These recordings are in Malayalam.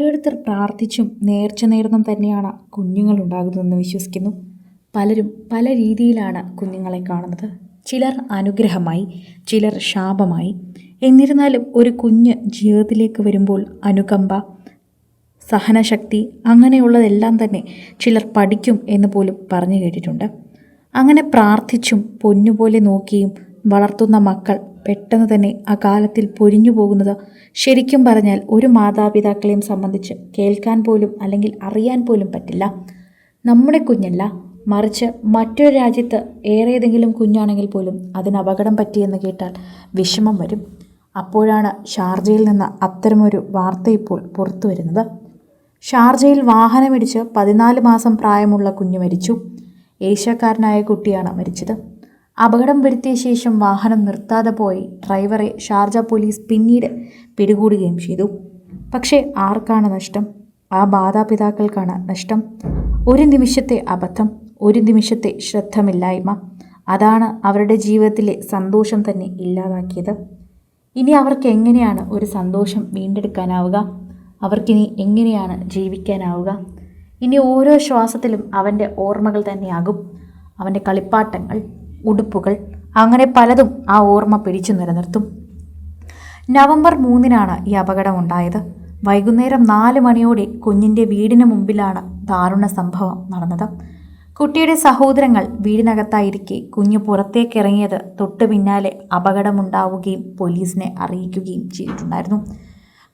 ഓരോരുത്തർ പ്രാർത്ഥിച്ചും നേർച്ച നേർന്നും തന്നെയാണ് കുഞ്ഞുങ്ങൾ ഉണ്ടാകുന്നതെന്ന് വിശ്വസിക്കുന്നു. പലരും പല രീതിയിലാണ് കുഞ്ഞുങ്ങളെ കാണുന്നത്. ചിലർ അനുഗ്രഹമായി ചിലർ ശാപമായി. എന്നിരുന്നാലും ഒരു കുഞ്ഞ് ജീവിതത്തിലേക്ക് വരുമ്പോൾ അനുകമ്പ സഹനശക്തി അങ്ങനെയുള്ളതെല്ലാം തന്നെ ചിലർ പഠിക്കും എന്ന് പോലും പറഞ്ഞു കേട്ടിട്ടുണ്ട്. അങ്ങനെ പ്രാർത്ഥിച്ചും പൊന്നുപോലെ നോക്കിയും വളർത്തുന്ന മക്കൾ പെട്ടെന്ന് തന്നെ ആ കാലത്തിൽ പൊരിഞ്ഞു പോകുന്നത് ശരിക്കും പറഞ്ഞാൽ ഒരു മാതാപിതാക്കളെയും സംബന്ധിച്ച് കേൾക്കാൻ പോലും അല്ലെങ്കിൽ അറിയാൻ പോലും പറ്റില്ല. നമ്മുടെ കുഞ്ഞല്ല മറിച്ച് മറ്റൊരു രാജ്യത്ത് ഏറെ ഏതെങ്കിലും കുഞ്ഞാണെങ്കിൽ പോലും അതിന് അപകടം പറ്റിയെന്ന് കേട്ടാൽ വിഷമം വരും. അപ്പോഴാണ് ഷാർജയിൽ നിന്ന് അത്തരമൊരു വാർത്ത ഇപ്പോൾ പുറത്തു വരുന്നത്. ഷാർജയിൽ വാഹനമിടിച്ച് പതിനാല് മാസം പ്രായമുള്ള കുഞ്ഞ് മരിച്ചു. ഏഷ്യക്കാരനായ കുട്ടിയാണ് മരിച്ചത്. അപകടം വരുത്തിയ ശേഷം വാഹനം നിർത്താതെ പോയി. ഡ്രൈവറെ ഷാർജ പോലീസ് പിന്നീട് പിടികൂടുകയും ചെയ്തു. പക്ഷേ ആർക്കാണ് നഷ്ടം? ആ മാതാപിതാക്കൾക്കാണ് നഷ്ടം. ഒരു നിമിഷത്തെ അബദ്ധം ഒരു നിമിഷത്തെ ശ്രദ്ധമില്ലായ്മ. അതാണ് അവരുടെ ജീവിതത്തിലെ സന്തോഷം തന്നെ ഇല്ലാതാക്കിയത്. ഇനി അവർക്ക് എങ്ങനെയാണ് ഒരു സന്തോഷം വീണ്ടെടുക്കാനാവുക? അവർക്കിനി എങ്ങനെയാണ് ജീവിക്കാനാവുക? ഇനി ഓരോ ശ്വാസത്തിലും അവന്റെ ഓർമ്മകൾ തന്നെയാകും. അവന്റെ കളിപ്പാട്ടങ്ങൾ ഉടുപ്പുകൾ. അങ്ങനെ പലതും ആ ഓർമ്മ പിടിച്ചു നിലനിർത്തും. നവംബർ മൂന്നിനാണ് ഈ അപകടം ഉണ്ടായത് വൈകുന്നേരം നാല് മണിയോടെ കുഞ്ഞിന്റെ വീടിന് മുമ്പിലാണ് ദാരുണ സംഭവം നടന്നത്. കുട്ടിയുടെ സഹോദരങ്ങൾ വീടിനകത്തായിരിക്കെ കുഞ്ഞ് പുറത്തേക്ക് ഇറങ്ങിയത് തൊട്ടു പിന്നാലെ അപകടമുണ്ടാവുകയും പോലീസിനെ അറിയിക്കുകയും ചെയ്തിട്ടുണ്ടായിരുന്നു.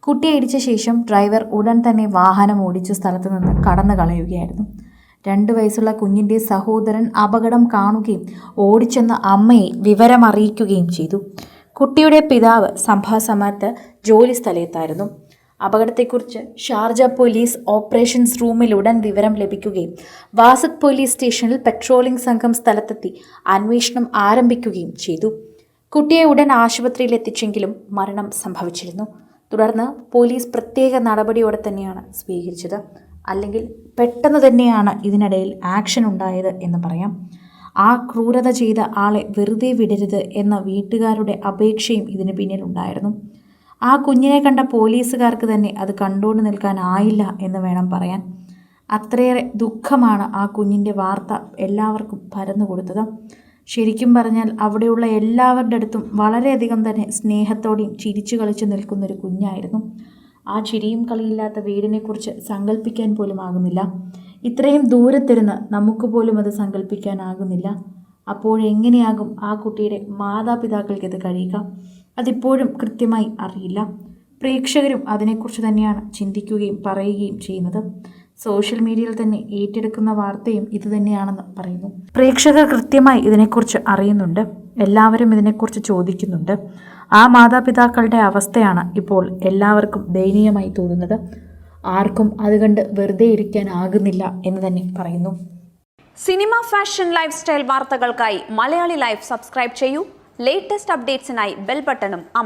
കുട്ടിയെ ഇടിച്ച ശേഷം ഡ്രൈവർ ഉടൻ തന്നെ വാഹനം ഓടിച്ച സ്ഥലത്ത് നിന്ന് കടന്നു കളയുകയായിരുന്നു രണ്ട് വയസ്സുള്ള കുഞ്ഞിന്റെ സഹോദരൻ അപകടം കാണുകയും ഓടിച്ചെന്ന അമ്മയെ വിവരമറിയിക്കുകയും ചെയ്തു. കുട്ടിയുടെ പിതാവ് സംഭവ സമയത്ത് ജോലി സ്ഥലത്തായിരുന്നു. അപകടത്തെക്കുറിച്ച് ഷാർജ പോലീസ് ഓപ്പറേഷൻസ് റൂമിൽ ഉടൻ വിവരം ലഭിക്കുകയും വാസക് പോലീസ് സ്റ്റേഷനിൽ പെട്രോളിംഗ് സംഘം സ്ഥലത്തെത്തി അന്വേഷണം ആരംഭിക്കുകയും ചെയ്തു. കുട്ടിയെ ഉടൻ ആശുപത്രിയിൽ എത്തിച്ചെങ്കിലും മരണം സംഭവിച്ചിരുന്നു. തുടർന്ന് പോലീസ് പ്രത്യേക നടപടിയോടെ തന്നെയാണ് സ്വീകരിച്ചത്. അല്ലെങ്കിൽ പെട്ടെന്ന് തന്നെയാണ് ഇതിനിടയിൽ ആക്ഷൻ ഉണ്ടായത് എന്ന് പറയാം. ആ ക്രൂരത ചെയ്ത ആളെ വെറുതെ വിടരുത് എന്ന വീട്ടുകാരുടെ അപേക്ഷയും ഇതിന് പിന്നിലുണ്ടായിരുന്നു ആ കുഞ്ഞിനെ കണ്ട പോലീസുകാർക്ക് തന്നെ അത് കണ്ടുകൊണ്ട് നിൽക്കാനായില്ല എന്ന് വേണം പറയാൻ. അത്രയേറെ ദുഃഖമാണ് ആ കുഞ്ഞിന്റെ വാർത്ത എല്ലാവർക്കും പരന്നു കൊടുത്തത്. ശരിക്കും പറഞ്ഞാൽ അവിടെയുള്ള എല്ലാവരുടെ അടുത്തും വളരെയധികം തന്നെ സ്നേഹത്തോടെയും ചിരിച്ചു കളിച്ചു നിൽക്കുന്നൊരു കുഞ്ഞായിരുന്നു. ആ ചിരിയും കളിയില്ലാത്ത വീടിനെക്കുറിച്ച് സങ്കല്പിക്കാൻ പോലും ആകുന്നില്ല. ഇത്രയും ദൂരത്തിരുന്ന് നമുക്ക് പോലും അത് സങ്കല്പിക്കാനാകുന്നില്ല അപ്പോഴെങ്ങനെയാകും ആ കുട്ടിയുടെ മാതാപിതാക്കൾക്ക് ഇത് കഴിയുക? അതിപ്പോഴും കൃത്യമായി അറിയില്ല. പ്രേക്ഷകരും അതിനെക്കുറിച്ച് തന്നെയാണ് ചിന്തിക്കുകയും പറയുകയും ചെയ്യുന്നത്. സോഷ്യൽ മീഡിയയിൽ തന്നെ ഏറ്റെടുക്കുന്ന വാർത്തയും ഇതുതന്നെയാണെന്ന് പറയുന്നു. പ്രേക്ഷകർ കൃത്യമായി ഇതിനെക്കുറിച്ച് അറിയുന്നുണ്ട്. എല്ലാവരും ഇതിനെക്കുറിച്ച് ചോദിക്കുന്നുണ്ട്. ആ മാതാപിതാക്കളുടെ അവസ്ഥയാണ് ഇപ്പോൾ എല്ലാവർക്കും ദയനീയമായി തോന്നുന്നത്. ആർക്കും അത് കണ്ട് വെറുതെ ഇരിക്കാനാകുന്നില്ല എന്ന് തന്നെ പറയുന്നു. സിനിമ ഫാഷൻ ലൈഫ് സ്റ്റൈൽ വാർത്തകൾക്കായി മലയാളി ലൈഫ് സബ്സ്ക്രൈബ് ചെയ്യൂ. ലേറ്റസ്റ്റ് അപ്ഡേറ്റ്സിനായി ബെൽ ബട്ടണും അമർ